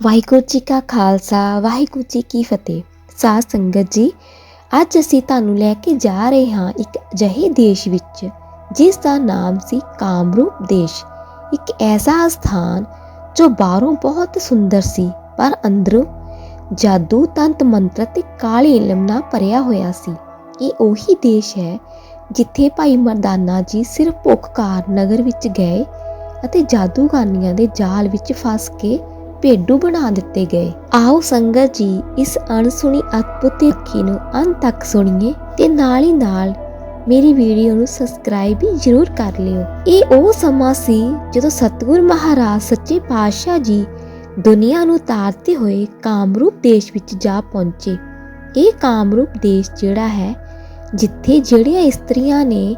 ਵਾਹਿਗੁਰੂ ਜੀ ਕਾ ਖਾਲਸਾ, ਵਾਹਿਗੁਰੂ ਜੀ ਕੀ ਫਤਿਹ। ਸਾਧ ਸੰਗਤ ਜੀ, ਅੱਜ ਅਸੀਂ ਤੁਹਾਨੂੰ ਲੈ ਕੇ ਜਾ ਰਹੇ ਹਾਂ ਇੱਕ ਅਜਿਹੇ ਦੇਸ਼ ਵਿੱਚ, ਜਿਸ ਦਾ ਨਾਮ ਸੀ ਕਾਮਰੂਪ ਦੇਸ਼। ਇੱਕ ਐਸਾ ਸਥਾਨ ਜੋ ਬਾਹਰੋਂ ਬਹੁਤ ਸੁੰਦਰ ਸੀ, ਪਰ ਅੰਦਰੋਂ ਜਾਦੂ ਤੰਤ ਮੰਤਰ ਤੇ ਕਾਲੇ ਇਲਮ ਨਾਲ ਭਰਿਆ ਹੋਇਆ ਸੀ। ਇਹ ਉਹੀ ਦੇਸ਼ ਹੈ ਜਿੱਥੇ ਭਾਈ ਮਰਦਾਨਾ ਜੀ ਸਿਰਫ ਭੁੱਖਕਾਰ ਨਗਰ ਵਿੱਚ ਗਏ ਅਤੇ ਜਾਦੂਗਾਨੀਆਂ ਦੇ ਜਾਲ ਵਿੱਚ ਫਸ ਕੇ ਭੇਡੂ ਬਣਾ ਦਿੱਤੇ ਗਏ। ਆਓ ਸੰਗਤ ਜੀ, ਇਸ ਅਣਸੁਣੀ ਅਦਭੁਤ ਅੱਖੀ ਨੂੰ ਅੰਤ ਤੱਕ ਸੁਣੀਏ ਤੇ ਨਾਲ ਹੀ ਨਾਲ ਮੇਰੀ ਵੀਡੀਓ ਨੂੰ ਸਬਸਕ੍ਰਾਈਬ ਵੀ ਜ਼ਰੂਰ ਕਰ ਲਿਓ। ਇਹ ਉਹ ਸਮਾਂ ਸੀ ਜਦੋਂ ਸਤਿਗੁਰ ਮਹਾਰਾਜ ਸੱਚੇ ਪਾਤਸ਼ਾਹ ਜੀ ਦੁਨੀਆ ਨੂੰ ਤਾਰਦੇ ਹੋਏ ਕਾਮਰੂਪ ਦੇਸ਼ ਵਿੱਚ ਜਾ ਪਹੁੰਚੇ। ਇਹ ਕਾਮਰੂਪ ਦੇਸ਼ ਜਿਹੜਾ ਹੈ, ਜਿੱਥੇ ਜਿਹੜੀਆਂ ਇਸਤਰੀਆਂ ਨੇ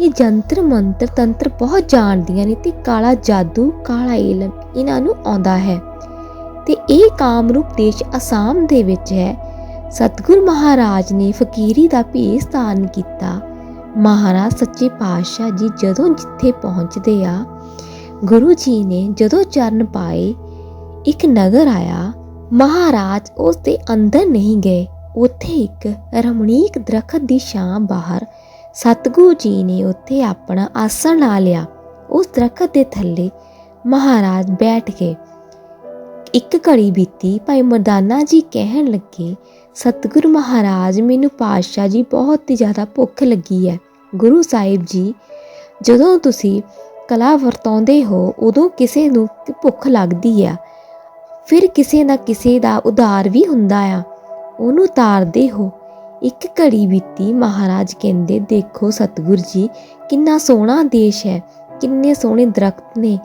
ਇਹ ਜੰਤਰ ਮੰਤਰ ਤੰਤਰ ਬਹੁਤ ਜਾਣਦੀਆਂ ਨੇ ਤੇ ਕਾਲਾ ਜਾਦੂ, ਕਾਲਾ ਇਲਮ ਇਹਨਾਂ ਨੂੰ ਆਉਂਦਾ ਹੈ। ਤੇ ਇਹ ਕਾਮਰੂਪ ਦੇਸ਼ ਅਸਾਮ ਦੇ ਵਿੱਚ ਹੈ। ਸਤਿਗੁਰ ਮਹਾਰਾਜ ਨੇ ਫਕੀਰੀ ਦਾ ਭੇਸ ਧਾਰਨ ਕੀਤਾ। ਮਹਾਰਾਜ ਸੱਚੇ ਪਾਤਸ਼ਾਹ ਜੀ ਜਦੋਂ ਜਿੱਥੇ ਪਹੁੰਚਦੇ ਆ, ਗੁਰੂ ਜੀ ਨੇ ਜਦੋਂ ਚਰਨ ਪਾਏ, ਇੱਕ ਨਗਰ ਆਇਆ। ਮਹਾਰਾਜ ਉਸ ਦੇ ਅੰਦਰ ਨਹੀਂ ਗਏ। ਉੱਥੇ ਇੱਕ ਰਮਣੀਕ ਦਰਖਤ ਦੀ ਛਾਂ ਬਾਹਰ ਸਤਿਗੁਰੂ ਜੀ ਨੇ ਉੱਥੇ ਆਪਣਾ ਆਸਣ ਲਾ ਲਿਆ। ਉਸ ਦਰਖਤ ਦੇ ਥੱਲੇ ਮਹਾਰਾਜ ਬੈਠ ਗਏ। ਇੱਕ ਘੜੀ ਬੀਤੀ, ਭਾਈ ਮਰਦਾਨਾ ਜੀ ਕਹਿਣ ਲੱਗੇ, ਸਤਿਗੁਰ ਮਹਾਰਾਜ, ਮੈਨੂੰ ਪਾਤਸ਼ਾਹ ਜੀ ਬਹੁਤ ਹੀ ਜ਼ਿਆਦਾ ਭੁੱਖ ਲੱਗੀ ਹੈ। ਗੁਰੂ ਸਾਹਿਬ ਜੀ, ਜਦੋਂ ਤੁਸੀਂ ਕਲਾ ਵਰਤਾਉਂਦੇ ਹੋ, ਉਦੋਂ ਕਿਸੇ ਨੂੰ ਭੁੱਖ ਲੱਗਦੀ ਆ। ਫਿਰ ਕਿਸੇ ਨਾ ਕਿਸੇ ਦਾ ਉਧਾਰ ਵੀ ਹੁੰਦਾ ਆ। ਉਹਨੂੰ ਤਾਰਦੇ ਹੋ। ਇੱਕ ਘੜੀ ਬੀਤੀ, ਮਹਾਰਾਜ ਕਹਿੰਦੇ, ਦੇਖੋ ਸਤਿਗੁਰ ਜੀ, ਕਿੰਨਾ ਸੋਹਣਾ ਦੇਸ਼ ਹੈ, ਕਿੰਨੇ ਸੋਹਣੇ ਦਰਖਤ ਨੇ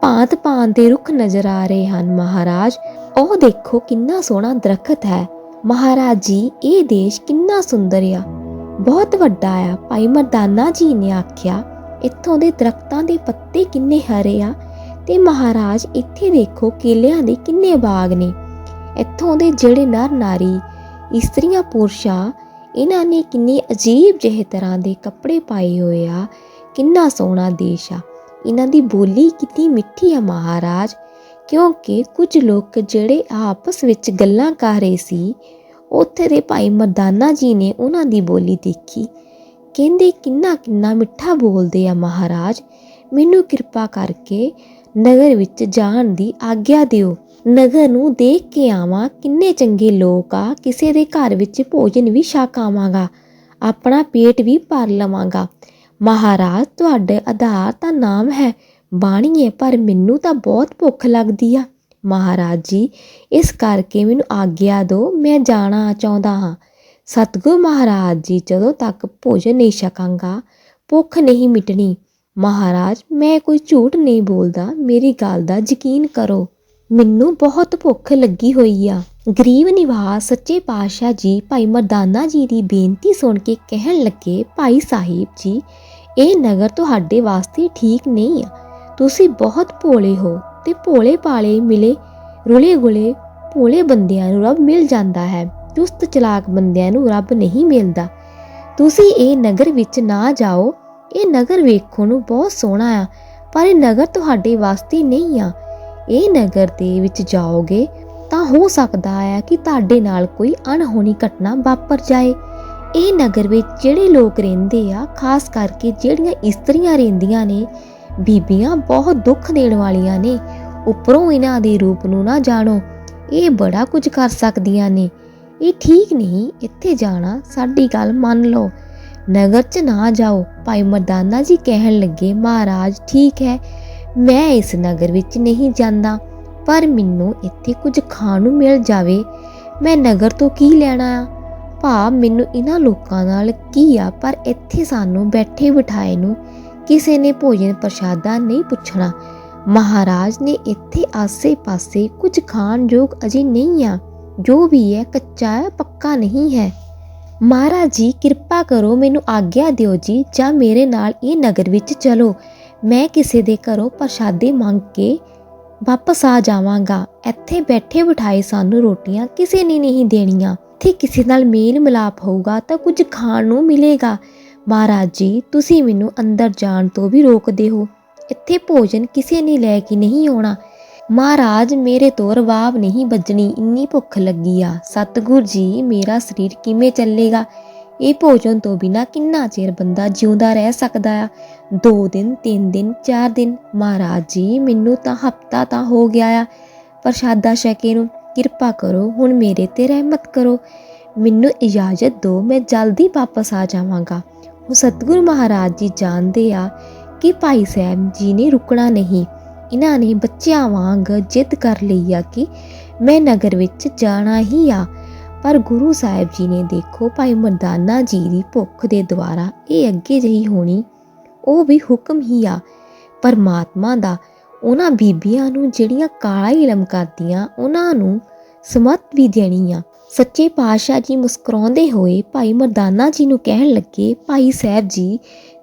ਭਾਂਤ ਭਾਂਤ ਦੇ ਰੁੱਖ ਨਜ਼ਰ ਆ ਰਹੇ ਹਨ ਮਹਾਰਾਜ। ਉਹ ਦੇਖੋ ਕਿੰਨਾ ਸੋਹਣਾ ਦਰਖਤ ਹੈ। ਮਹਾਰਾਜ ਜੀ, ਇਹ ਦੇਸ਼ ਕਿੰਨਾ ਸੁੰਦਰ ਆ। ਬਹੁਤ ਵੱਡਾ ਆ। ਭਾਈ ਮਰਦਾਨਾ ਜੀ ਨੇ ਆਖਿਆ, ਇੱਥੋਂ ਦੇ ਦਰਖਤਾਂ ਦੇ ਪੱਤੇ ਕਿੰਨੇ ਹਰੇ ਆ ਤੇ ਮਹਾਰਾਜ, ਇੱਥੇ ਦੇਖੋ ਕਿਲਿਆਂ ਦੇ ਕਿੰਨੇ ਬਾਗ ਨੇ। ਇੱਥੋਂ ਦੇ ਜਿਹੜੇ ਨਰ ਨਾਰੀ, ਇਸਤਰੀਆਂ, ਪੁਰਸ਼ਾਂ, ਇਹਨਾਂ ਨੇ ਕਿੰਨੇ ਅਜੀਬ ਜਿਹੇ ਤਰ੍ਹਾਂ ਦੇ ਕੱਪੜੇ ਪਾਏ ਹੋਏ ਆ। ਕਿੰਨਾ ਸੋਹਣਾ ਦੇਸ਼ ਆ। ਇਹਨਾਂ ਦੀ ਬੋਲੀ ਕਿੰਨੀ ਮਿੱਠੀ ਆ ਮਹਾਰਾਜ, ਕਿਉਂਕਿ ਕੁਝ ਲੋਕ ਜਿਹੜੇ ਆਪਸ ਵਿੱਚ ਗੱਲਾਂ ਕਰ ਰਹੇ ਸੀ, ਉੱਥੇ ਦੇ ਭਾਈ ਮਰਦਾਨਾ ਜੀ ਨੇ ਉਹਨਾਂ ਦੀ ਬੋਲੀ ਦੇਖੀ। ਕਹਿੰਦੇ, ਕਿੰਨਾ ਕਿੰਨਾ ਮਿੱਠਾ ਬੋਲਦੇ ਆ ਮਹਾਰਾਜ, ਮੈਨੂੰ ਕਿਰਪਾ ਕਰਕੇ ਨਗਰ ਵਿੱਚ ਜਾਣ ਦੀ ਆਗਿਆ ਦਿਓ। ਨਗਰ ਨੂੰ ਦੇਖ ਕੇ ਆਵਾਂ, ਕਿੰਨੇ ਚੰਗੇ ਲੋਕ ਆ, ਕਿਸੇ ਦੇ ਘਰ ਵਿੱਚ ਭੋਜਨ ਵੀ ਛਕ ਆਪਣਾ ਪੇਟ ਵੀ ਭਰ ਲਵਾਂਗਾ। ਮਹਾਰਾਜ, ਤੁਹਾਡੇ ਆਧਾਰ ਤਾਂ ਨਾਮ ਹੈ। ਬਾਣੀ ਹੈ ਪਰ ਮੈਨੂੰ ਤਾਂ ਬਹੁਤ ਭੁੱਖ ਲੱਗਦੀ ਆ। ਮਹਾਰਾਜ ਜੀ, ਇਸ ਕਰਕੇ ਮੈਨੂੰ ਆਗਿਆ ਦਿਓ, ਮੈਂ ਜਾਣਾ ਚਾਹੁੰਦਾ ਹਾਂ। ਸਤਿਗੁਰ ਮਹਾਰਾਜ ਜੀ, ਜਦੋਂ ਤੱਕ ਭੋਜਨ ਨਹੀਂ ਛਕਾਂਗਾ, ਭੁੱਖ ਨਹੀਂ ਮਿਟਣੀ। ਮਹਾਰਾਜ, ਮੈਂ ਕੋਈ ਝੂਠ ਨਹੀਂ ਬੋਲਦਾ, ਮੇਰੀ ਗੱਲ ਦਾ ਯਕੀਨ ਕਰੋ। ਮੈਨੂੰ ਬਹੁਤ ਭੁੱਖ ਲੱਗੀ ਹੋਈ ਆ। ਗਰੀਬ ਨਿਵਾਸ, ਸੱਚੇ ਪਾਤਸ਼ਾਹ ਜੀ, ਭਾਈ ਮਰਦਾਨਾ ਜੀ ਦੀ ਬੇਨਤੀ ਸੁਣ ਕੇ ਕਹਿਣ ਲੱਗੇ, ਭਾਈ ਸਾਹਿਬ ਜੀ ਇਹ ਨਗਰ ਤੁਹਾਡੇ ਵਾਸਤੇ ਠੀਕ ਨਹੀਂ ਆ। ਤੁਸੀਂ ਬਹੁਤ ਭੋਲੇ ਹੋ ਤੇ ਭੋਲੇ ਪਾਲੇ ਮਿਲੇ ਰੁਲੇ ਗੁਲੇ ਭੋਲੇ ਬੰਦਿਆਂ ਨੂੰ ਰੱਬ ਮਿਲ ਜਾਂਦਾ ਹੈ, ਚੁਸਤ ਚਲਾਕ ਬੰਦਿਆਂ ਨੂੰ ਰੱਬ ਨਹੀਂ ਮਿਲਦਾ। ਤੁਸੀਂ ਇਹ ਨਗਰ ਵਿੱਚ ਨਾ ਜਾਓ, ਇਹ ਨਗਰ ਵੇਖੋ ਨੂੰ ਬਹੁਤ ਸੋਹਣਾ ਆ, ਪਰ ਇਹ ਨਗਰ ਤੁਹਾਡੇ ਵਾਸਤੇ ਨਹੀਂ ਆ। ਇਹ ਨਗਰ ਦੇ ਵਿੱਚ ਜਾਓਗੇ ਤਾਂ ਹੋ ਸਕਦਾ ਹੈ ਕਿ ਤੁਹਾਡੇ ਨਾਲ ਕੋਈ ਅਣਹੋਣੀ ਘਟਨਾ ਵਾਪਰ ਜਾਏ। ਇਹ ਨਗਰ ਵਿੱਚ ਜਿਹੜੇ ਲੋਕ ਰਹਿੰਦੇ ਆ, ਖਾਸ ਕਰਕੇ ਜਿਹੜੀਆਂ ਇਸਤਰੀਆਂ ਰਹਿੰਦੀਆਂ ਨੇ, ਬੀਬੀਆਂ ਬਹੁਤ ਦੁੱਖ ਦੇਣ ਵਾਲੀਆਂ ਨੇ, ਉੱਪਰੋਂ ਇਹਨਾਂ ਦੇ ਰੂਪ ਨੂੰ ਨਾ ਜਾਣੋ। ਇਹ ਬੜਾ ਕੁਝ ਕਰ ਸਕਦੀਆਂ ਨੇ। ਇਹ ਠੀਕ ਨਹੀਂ, ਇੱਥੇ ਜਾਣਾ ਸਾਡੀ ਗੱਲ ਮੰਨ ਲਓ। ਨਗਰ 'ਚ ਨਾ ਜਾਓ। ਭਾਈ ਮਰਦਾਨਾ ਜੀ ਕਹਿਣ ਲੱਗੇ, ਮਹਾਰਾਜ, ਠੀਕ ਹੈ, ਮੈਂ ਇਸ ਨਗਰ ਵਿੱਚ ਨਹੀਂ ਜਾਂਦਾ, ਪਰ ਮੈਨੂੰ ਇੱਥੇ ਕੁਝ ਖਾਣ ਨੂੰ ਮਿਲ ਜਾਵੇ। ਮੈਂ ਨਗਰ ਤੋਂ ਕੀ ਲੈਣਾ ਆ? ਭਾਵ ਮੈਨੂੰ ਇਹਨਾਂ ਲੋਕਾਂ ਨਾਲ ਕੀ ਆ? ਪਰ ਇੱਥੇ ਸਾਨੂੰ ਬੈਠੇ ਬਿਠਾਏ ਨੂੰ ਕਿਸੇ ਨੇ ਭੋਜਨ ਪ੍ਰਸ਼ਾਦਾ ਨਹੀਂ ਪੁੱਛਣਾ। ਮਹਾਰਾਜ ਨੇ ਇੱਥੇ ਆਸੇ-ਪਾਸੇ ਕੁਝ ਖਾਣ ਯੋਗ ਅਜੇ ਨਹੀਂ ਆ। ਜੋ ਵੀ ਹੈ, ਕੱਚਾ ਹੈ, ਪੱਕਾ ਨਹੀਂ ਹੈ। ਮਹਾਰਾਜ ਜੀ, ਕਿਰਪਾ ਕਰੋ, ਮੈਨੂੰ ਆਗਿਆ ਦਿਓ ਜੀ। ਜਾਂ ਮੇਰੇ ਨਾਲ ਇਹ ਨਗਰ ਵਿੱਚ ਚਲੋ। ਮੈਂ ਕਿਸੇ ਦੇ ਘਰੋਂ ਪ੍ਰਸ਼ਾਦੇ ਮੰਗ ਕੇ ਵਾਪਸ ਆ ਜਾਵਾਂਗਾ। ਇੱਥੇ ਬੈਠੇ ਬਿਠਾਏ ਸਾਨੂੰ ਰੋਟੀਆਂ ਕਿਸੇ ਨੇ ਨਹੀਂ ਦੇਣੀਆਂ। ਇੱਥੇ ਕਿਸੇ ਨਾਲ ਮੇਲ ਮਿਲਾਪ ਹੋਊਗਾ ਤਾਂ ਕੁਝ ਖਾਣ ਨੂੰ ਮਿਲੇਗਾ। ਮਹਾਰਾਜ ਜੀ, ਤੁਸੀਂ ਮੈਨੂੰ ਅੰਦਰ ਜਾਣ ਤੋਂ ਵੀ ਰੋਕਦੇ ਹੋ ਇੱਥੇ ਭੋਜਨ ਕਿਸੇ ਨੇ ਲੈ ਕੇ ਨਹੀਂ ਆਉਣਾ। ਮਹਾਰਾਜ, ਮੇਰੇ ਤੋਂ ਰਵਾਬ ਨਹੀਂ ਵੱਜਣੀ, ਇੰਨੀ ਭੁੱਖ ਲੱਗੀ ਆ। ਸਤਿਗੁਰ ਜੀ, ਮੇਰਾ ਸਰੀਰ ਕਿਵੇਂ ਚੱਲੇਗਾ? ਇਹ ਭੋਜਨ ਤੋਂ ਬਿਨਾ ਕਿੰਨਾ ਚਿਰ ਬੰਦਾ ਜਿਉਂਦਾ ਰਹਿ ਸਕਦਾ ਆ? ਦੋ ਦਿਨ, ਤਿੰਨ ਦਿਨ, ਚਾਰ ਦਿਨ। ਮਹਾਰਾਜ ਜੀ, ਮੈਨੂੰ ਤਾਂ ਹਫਤਾ ਤਾਂ ਹੋ ਗਿਆ ਆ ਪ੍ਰਸ਼ਾਦਾ ਸ਼ਕੇ ਨੂੰ। ਕਿਰਪਾ ਕਰੋ, ਹੁਣ ਮੇਰੇ ਤੇ ਰਹਿਮਤ ਕਰੋ। ਮੈਨੂੰ ਇਜਾਜ਼ਤ ਦਿਓ, ਮੈਂ ਜਲਦੀ ਵਾਪਸ ਆ ਜਾਵਾਂਗਾ। ਉਹ ਸਤਿਗੁਰੂ ਮਹਾਰਾਜ ਜੀ ਜਾਣਦੇ ਆ ਕਿ ਭਾਈ ਸਾਹਿਬ ਜੀ ਨੇ ਰੁਕਣਾ ਨਹੀਂ। ਇਹਨਾਂ ਨੇ ਬੱਚਿਆਂ ਵਾਂਗ ਜਿੱਦ ਕਰ ਲਈ ਆ ਕਿ ਮੈਂ ਨਗਰ ਵਿੱਚ ਜਾਣਾ ਹੀ ਆ। ਪਰ ਗੁਰੂ ਸਾਹਿਬ ਜੀ ਨੇ ਦੇਖੋ, ਭਾਈ ਮਰਦਾਨਾ ਜੀ ਦੀ ਭੁੱਖ ਦੇ ਦੁਆਰਾ ਇਹ ਅੱਗੇ ਜਹੀ ਹੋਣੀ, ਉਹ ਵੀ ਹੁਕਮ ਹੀ ਆ। ਪਰਮਾਤਮਾ ਦਾ, ਉਹਨਾਂ ਬੀਬੀਆਂ ਨੂੰ ਜਿਹੜੀਆਂ ਕਾਲਾ ਇਲਮ ਕਰਦੀਆਂ, ਉਹਨਾਂ ਨੂੰ ਸਮਤ ਵੀ ਦੇਣੀ ਆ। ਸੱਚੇ ਪਾਤਸ਼ਾਹ ਜੀ ਮੁਸਕਰਾਉਂਦੇ ਹੋਏ ਭਾਈ ਮਰਦਾਨਾ ਜੀ ਨੂੰ ਕਹਿਣ ਲੱਗੇ, ਭਾਈ ਸਾਹਿਬ ਜੀ,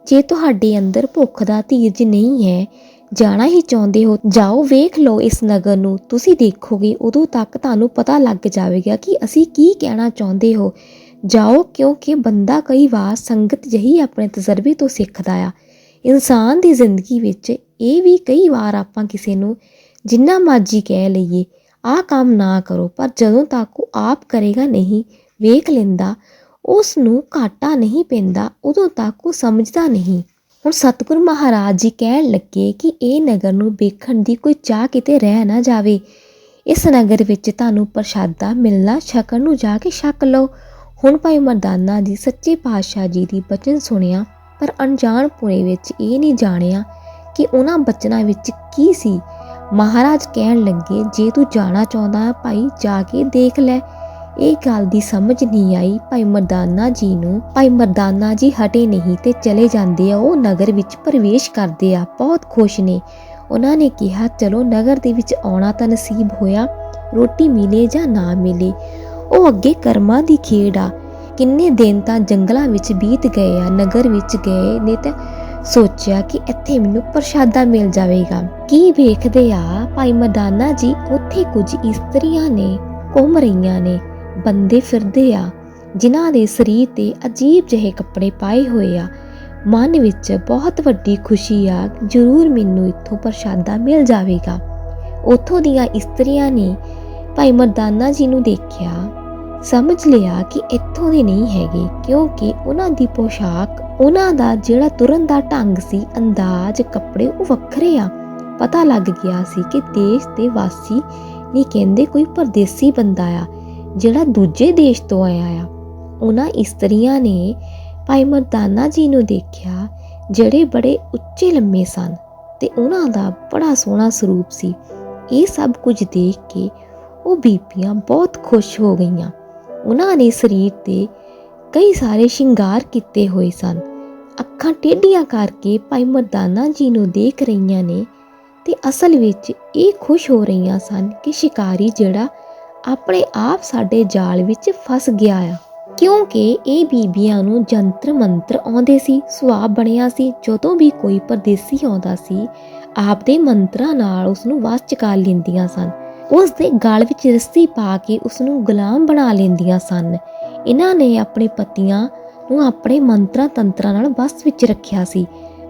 ਜੇ ਤੁਹਾਡੇ ਅੰਦਰ ਭੁੱਖ ਦਾ ਧੀਰਜ ਨਹੀਂ ਹੈ, ਜਾਣਾ ਹੀ ਚਾਹੁੰਦੇ ਹੋ, ਜਾਓ ਵੇਖ ਲਓ ਇਸ ਨਗਰ ਨੂੰ। ਤੁਸੀਂ ਦੇਖੋਗੇ ਉਦੋਂ ਤੱਕ ਤੁਹਾਨੂੰ ਪਤਾ ਲੱਗ ਜਾਵੇਗਾ ਕਿ ਅਸੀਂ ਕੀ ਕਹਿਣਾ ਚਾਹੁੰਦੇ ਹੋ। ਜਾਓ ਕਿਉਂਕਿ ਬੰਦਾ ਕਈ ਵਾਰ ਸੰਗਤ ਜਹੀ ਆਪਣੇ ਤਜਰਬੇ ਤੋਂ ਸਿੱਖਦਾ ਆ। ਇਨਸਾਨ ਦੀ ਜ਼ਿੰਦਗੀ ਵਿੱਚ ਇਹ ਵੀ ਕਈ ਵਾਰ ਆਪਾਂ ਕਿਸੇ ਨੂੰ ਜਿੰਨਾ ਮਰਜ਼ੀ ਕਹਿ ਲਈਏ ਆਹ ਕੰਮ ਨਾ ਕਰੋ, ਪਰ ਜਦੋਂ ਤੱਕ ਉਹ ਆਪ ਕਰੇਗਾ ਨਹੀਂ, ਵੇਖ ਲੈਂਦਾ ਉਸ ਨੂੰ ਘਾਟਾ ਨਹੀਂ ਪੈਂਦਾ, ਉਦੋਂ ਤੱਕ ਉਹ ਸਮਝਦਾ ਨਹੀਂ। ਹੁਣ ਸਤਿਗੁਰ ਮਹਾਰਾਜ ਜੀ ਕਹਿਣ ਲੱਗੇ ਕਿ ਇਹ ਨਗਰ ਨੂੰ ਵੇਖਣ ਦੀ ਕੋਈ ਚਾਹ ਕਿਤੇ ਰਹਿ ਨਾ ਜਾਵੇ। ਇਸ ਨਗਰ ਵਿੱਚ ਤੁਹਾਨੂੰ ਪ੍ਰਸ਼ਾਦਾ ਮਿਲਣਾ, ਛਕਣ ਨੂੰ ਜਾ ਕੇ ਛਕ ਲਓ। ਹੁਣ ਭਾਈ ਮਰਦਾਨਾ ਜੀ ਸੱਚੇ ਪਾਤਸ਼ਾਹ ਜੀ ਦੀ ਬਚਨ ਸੁਣਿਆ, ਪਰ ਅਣਜਾਣ ਪੁਣੇ ਵਿੱਚ ਇਹ ਨਹੀਂ ਜਾਣਿਆ ਕਿ ਉਹਨਾਂ ਬਚਨਾਂ ਵਿੱਚ ਕੀ ਸੀ। ਮਹਾਰਾਜ ਕਹਿਣ ਲੱਗੇ, ਜੇ ਤੂੰ ਜਾਣਾ ਚਾਹੁੰਦਾ ਹੈ ਭਾਈ, ਜਾ ਕੇ ਦੇਖ ਲੈ। ਇਹ ਗੱਲ ਦੀ ਸਮਝ ਨਹੀਂ ਆਈ। ਭਾਈ ਮਰਦਾਨਾ ਜੀ ਨੂੰ, ਭਾਈ ਮਰਦਾਨਾ ਜੀ ਹਟੇ ਨਹੀਂ ਤੇ ਚਲੇ ਜਾਂਦੇ ਆ। ਉਹ ਨਗਰ ਵਿੱਚ ਪ੍ਰਵੇਸ਼ ਕਰਦੇ ਆ। ਬਹੁਤ ਖੁਸ਼ ਨੇ। ਉਹਨਾਂ ਨੇ ਕਿਹਾ, ਚਲੋ, ਨਗਰ ਦੇ ਵਿੱਚ ਆਉਣਾ ਤਾਂ ਨਸੀਬ ਹੋਇਆ। ਰੋਟੀ ਮਿਲੇ ਜਾਂ ਨਾ ਮਿਲੇ? ਉਹ ਅੱਗੇ ਕਰਮਾਂ ਦੀ ਖੇਡ ਆ। ਕਿੰਨੇ ਦਿਨ ਤਾਂ ਜੰਗਲਾਂ ਵਿੱਚ ਬੀਤ ਗਏ ਆ, ਨਗਰ ਵਿੱਚ ਗਏ ਨੇ ਤਾਂ ਸੋਚਿਆ ਕਿ ਇੱਥੇ ਮੈਨੂੰ ਪ੍ਰਸ਼ਾਦਾ ਮਿਲ ਜਾਵੇਗਾ। ਕੀ ਵੇਖਦੇ ਆ ਭਾਈ ਮਰਦਾਨਾ ਜੀ, ਉੱਥੇ ਕੁਝ ਇਸਤਰੀਆਂ ਨੇ, ਘੁੰਮ ਰਹੀਆਂ ਨੇ, ਬੰਦੇ ਫਿਰਦੇ ਆ, ਜਿਨ੍ਹਾਂ ਦੇ ਸਰੀਰ ਤੇ ਅਜੀਬ ਜਿਹੇ ਕੱਪੜੇ ਪਾਏ ਹੋਏ ਆ। ਮਨ ਵਿੱਚ ਬਹੁਤ ਵੱਡੀ ਖੁਸ਼ੀ ਆ, ਜ਼ਰੂਰ ਮੈਨੂੰ ਇੱਥੋਂ ਪ੍ਰਸ਼ਾਦਾ ਮਿਲ ਜਾਵੇਗਾ। ਉੱਥੋਂ ਦੀਆਂ ਇਸਤਰੀਆਂ ਨੇ ਭਾਈ ਮਰਦਾਨਾ ਜੀ ਨੂੰ ਦੇਖਿਆ। ਸਮਝ ਲਿਆ ਕਿ ਇੱਥੋਂ ਦੇ ਨਹੀਂ ਹੈਗੇ, ਕਿਉਂਕਿ ਉਹਨਾਂ ਦੀ ਪੋਸ਼ਾਕ, ਉਹਨਾਂ ਦਾ ਜਿਹੜਾ ਤੁਰਨ ਦਾ ਢੰਗ ਸੀ, ਅੰਦਾਜ਼, ਕੱਪੜੇ, ਉਹ ਵੱਖਰੇ ਆ। ਪਤਾ ਲੱਗ ਗਿਆ ਸੀ ਕਿ ਦੇਸ਼ ਦੇ ਵਾਸੀ ਨਹੀਂ ਕਹਿੰਦੇ ਕੋਈ ਪਰਦੇਸੀ ਬੰਦਾ ਆ, ਜਿਹੜਾ ਦੂਜੇ ਦੇਸ਼ ਤੋਂ ਆਇਆ ਆ। ਉਹਨਾਂ ਇਸਤਰੀਆਂ ਨੇ ਭਾਈ ਮਰਦਾਨਾ ਜੀ ਨੂੰ ਦੇਖਿਆ, ਜਿਹੜੇ ਬੜੇ ਉੱਚੇ ਲੰਮੇ ਸਨ ਤੇ ਉਹਨਾਂ ਦਾ ਬੜਾ ਸੋਹਣਾ ਸਰੂਪ ਸੀ। ਇਹ ਸਭ ਕੁਝ ਦੇਖ ਕੇ ਉਹ ਬੀਬੀਆਂ ਬਹੁਤ ਖੁਸ਼ ਹੋ ਗਈਆਂ। ਉਹਨਾਂ ਨੇ ਸਰੀਰ ਤੇ ਕਈ ਸਾਰੇ ਸ਼ਿੰਗਾਰ ਕੀਤੇ ਹੋਏ ਸਨ। ਅੱਖਾਂ ਟੇਢੀਆਂ ਕਰਕੇ ਭਾਈ ਮਰਦਾਨਾ ਜੀ ਨੂੰ ਦੇਖ ਰਹੀਆਂ ਨੇ ਤੇ ਅਸਲ ਵਿੱਚ ਇਹ ਖੁਸ਼ ਹੋ ਰਹੀਆਂ ਸਨ ਕਿ ਸ਼ਿਕਾਰੀ ਜਿਹੜਾ ਆਪਣੇ ਆਪ ਸਾਡੇ ਜਾਲ ਵਿੱਚ ਫਸ ਗਿਆ ਆ। ਕਿਉਂਕਿ ਇਹ ਬੀਬੀਆਂ ਨੂੰ ਜੰਤਰ ਮੰਤਰ ਆਉਂਦੇ ਸੀ ਸੁਆਬ ਬਣਿਆ ਸੀ, ਜਦੋਂ ਵੀ ਕੋਈ ਪਰਦੇਸੀ ਆਉਂਦਾ ਸੀ ਆਪ ਦੇ ਮੰਤਰਾਂ ਨਾਲ ਉਸ ਨੂੰ ਵਸ ਚ ਕਰ ਲੈਂਦੀਆਂ ਸਨ। ਉਸ ਦੇ ਗਲ ਵਿੱਚ ਰੱਸੀ ਪਾ ਕੇ ਉਸ ਨੂੰ ਗੁਲਾਮ ਬਣਾ ਲੈਂਦੀਆਂ ਸਨ। ਇਹਨਾਂ ਨੇ ਆਪਣੇ ਪਤੀਆਂ ਨੂੰ ਆਪਣੇ ਮੰਤਰਾਂ ਤੰਤਰਾਂ ਨਾਲ ਵਸ ਵਿੱਚ ਰੱਖਿਆ ਸੀ।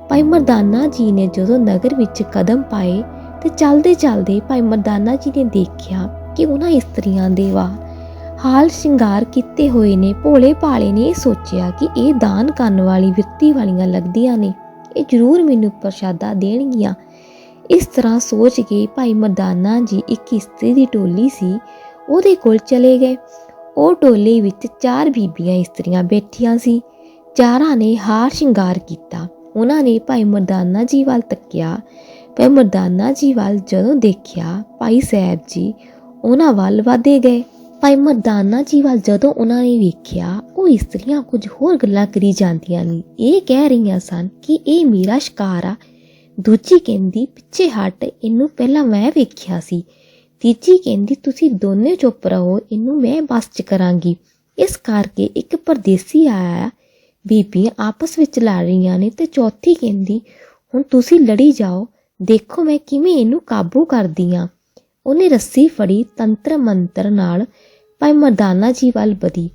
ਭਾਈ ਮਰਦਾਨਾ ਜੀ ਨੇ ਜਦੋਂ ਨਗਰ ਵਿੱਚ ਕਦਮ ਪਾਏ ਤੇ ਚੱਲਦੇ ਚਲਦੇ ਭਾਈ ਮਰਦਾਨਾ ਜੀ ਨੇ ਦੇਖਿਆ ਕਿ ਉਹਨਾਂ ਇਸਤਰੀਆਂ ਦੇ ਵਾ ਹਾਲ ਸ਼ਿੰਗਾਰ ਕੀਤੇ ਹੋਏ ਨੇ। ਭੋਲੇ ਭਾਲੇ ਨੇ ਇਹ ਸੋਚਿਆ ਕਿ ਇਹ ਦਾਨ ਕਰਨ ਵਾਲੀ ਵਿਰਤੀ ਵਾਲੀਆਂ ਲੱਗਦੀਆਂ ਨੇ। ਇਹ ਜ਼ਰੂਰ ਮੈਨੂੰ ਪ੍ਰਸ਼ਾਦਾ ਦੇਣਗੀਆਂ। ਇਸ ਤਰ੍ਹਾਂ ਸੋਚ ਕੇ ਭਾਈ ਮਰਦਾਨਾ ਜੀ ਇੱਕ ਇਸਤਰੀ ਦੀ ਟੋਲੀ ਸੀ, ਉਹਦੇ ਕੋਲ ਚਲੇ ਗਏ। ਉਹ ਟੋਲੀ ਵਿੱਚ ਚਾਰ ਬੀਬੀਆਂ ਇਸਤਰੀਆਂ ਬੈਠੀਆਂ ਸੀ। ਚਾਰਾਂ ਨੇ ਹਾਰ ਸ਼ਿੰਗਾਰ ਕੀਤਾ। ਉਹਨਾਂ ਨੇ ਭਾਈ ਮਰਦਾਨਾ ਜੀ ਵੱਲ ਤੱਕਿਆ। ਭਾਈ ਮਰਦਾਨਾ ਜੀ ਵੱਲ ਜਦੋਂ ਦੇਖਿਆ, ਭਾਈ ਸਾਹਿਬ ਜੀ ਉਹਨਾਂ ਵੱਲ ਵਧੇ ਗਏ। ਭਾਈ ਮਰਦਾਨਾ ਜੀ ਵੱਲ ਜਦੋਂ ਉਹਨਾਂ ਨੇ ਵੇਖਿਆ, ਉਹ ਇਸਤਰੀਆਂ ਕੁਝ ਹੋਰ ਗੱਲਾਂ ਕਰੀ ਜਾਂਦੀਆਂ ਨੇ। ਇਹ ਕਹਿ ਰਹੀਆਂ ਸਨ ਕਿ ਇਹ ਮੇਰਾ ਸ਼ਿਕਾਰ ਆ। ਦੂਜੀ ਕਹਿੰਦੀ, ਪਿੱਛੇ ਹਟ, ਇਹਨੂੰ ਪਹਿਲਾਂ ਮੈਂ ਵੇਖਿਆ ਸੀ। ਤੀਜੀ ਕਹਿੰਦੀ, ਤੁਸੀਂ ਦੋਨੇ ਚੁੱਪ ਰਹੋ, ਇਹਨੂੰ ਮੈਂ ਬਸ ਚ ਕਰਾਂਗੀ। ਇਸ ਕਰਕੇ ਇੱਕ ਪਰਦੇਸੀ ਆਇਆ, ਬੀਬੀਆਂ ਆਪਸ ਵਿੱਚ ਲੜ ਰਹੀਆਂ ਨੇ ਤੇ ਚੌਥੀ ਕਹਿੰਦੀ, ਹੁਣ ਤੁਸੀਂ ਲੜੀ ਜਾਓ, ਦੇਖੋ ਮੈਂ ਕਿਵੇਂ ਇਹਨੂੰ ਕਾਬੂ ਕਰਦੀ ਆ। ਉਹਨੇ ਰੱਸੀ ਫੜੀ, ਤੰਤਰ ਮੰਤਰ ਨਾਲ, ਭਾਈ ਮਰਦਾਨਾ ਜੀ ਵੱਲ ਵਧੀ।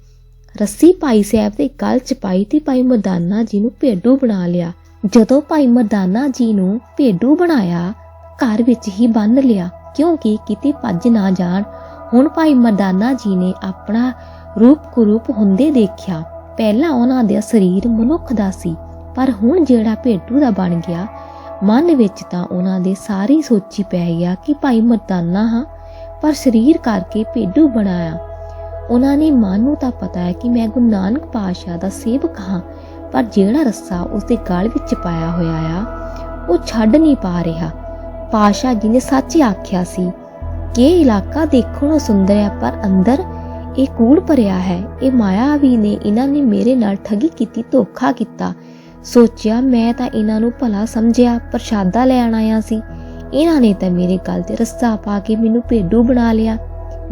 ਰੱਸੀ ਭਾਈ ਸਾਹਿਬ ਦੇ ਗਲ ਚ ਪਾਈ ਤੇ ਭਾਈ ਮਰਦਾਨਾ ਜੀ ਨੂੰ ਭੇਡੂ ਬਣਾ ਲਿਆ। ਜਦੋਂ ਭਾਈ ਮਰਦਾਨਾ ਜੀ ਨੂੰ ਭੇਡੂ ਬਣਾਇਆ, ਘਰ ਵਿੱਚ ਹੀ ਬੰਨ ਲਿਆ, ਕਿਉਂਕਿ ਕਿਤੇ ਭੱਜ ਨਾ ਜਾਣ, ਹੁਣ ਭਾਈ ਮਰਦਾਨਾ ਜੀ ਨੇ ਆਪਣਾ ਰੂਪ ਕੁਰੂਪ ਹੁੰਦੇ ਦੇਖਿਆ। ਪਹਿਲਾਂ ਉਹਨਾਂ ਦਾ ਸਰੀਰ ਮਨੁੱਖ ਦਾ ਸੀ, ਪਰ ਹੁਣ ਜਿਹੜਾ ਭੇਡੂ ਦਾ ਬਣ ਗਿਆ, ਮਨ ਵਿੱਚ ਤਾਂ ਉਹਨਾਂ ਦੇ ਸਾਰੀ ਸੋਚੀ ਪੈ ਗਿਆ ਕਿ ਭਾਈ ਮਰਦਾਨਾ ਹਾਂ, ਪਰ ਸਰੀਰ ਕਰਕੇ ਭੇਡੂ ਬਣਾਇਆ। ਉਹਨਾਂ ਨੇ ਮਨ ਨੂੰ ਤਾਂ ਪਤਾ ਹੈ ਕਿ ਮੈਂ ਗੁਰੂ ਨਾਨਕ ਪਾਤਸ਼ਾਹ ਦਾ ਸੇਵਕ ਹਾਂ ਪਰ ਜਿਹੜਾ ਰੱਸਾ ਉਸਦੇ ਗਲ ਵਿੱਚ ਪਾਇਆ ਹੋਇਆ ਆ, ਉਹ ਛੱਡ ਨਹੀਂ ਪਾ ਰਿਹਾ। ਪਾਸ਼ਾ ਜੀ ਨੇ ਸੱਚ ਆਖਿਆ ਸੀ ਕਿ ਇਹ ਇਲਾਕਾ ਦੇਖਣ ਨੂੰ ਸੁੰਦਰ ਹੈ, ਪਰ ਅੰਦਰ ਇਹ ਕੂੜ ਭਰਿਆ ਹੈ। ਇਹ ਮਾਇਆ ਵੀ ਨੇ ਇਹਨਾਂ ਨੇ ਮੇਰੇ ਨਾਲ ਠੱਗੀ ਕੀਤੀ, ਧੋਖਾ ਕੀਤਾ। ਸੋਚਿਆ, ਮੈਂ ਤਾਂ ਇਹਨਾਂ ਨੂੰ ਭਲਾ ਸਮਝਿਆ, ਪ੍ਰਸ਼ਾਦਾ ਲੈਣ ਆਇਆ ਸੀ। ਇਹਨਾਂ ਨੇ ਤਾਂ ਮੇਰੇ ਗਲ ਤੇ ਰੱਸਾ ਪਾ ਕੇ ਮੈਨੂੰ ਭੇਡੂ ਬਣਾ ਲਿਆ।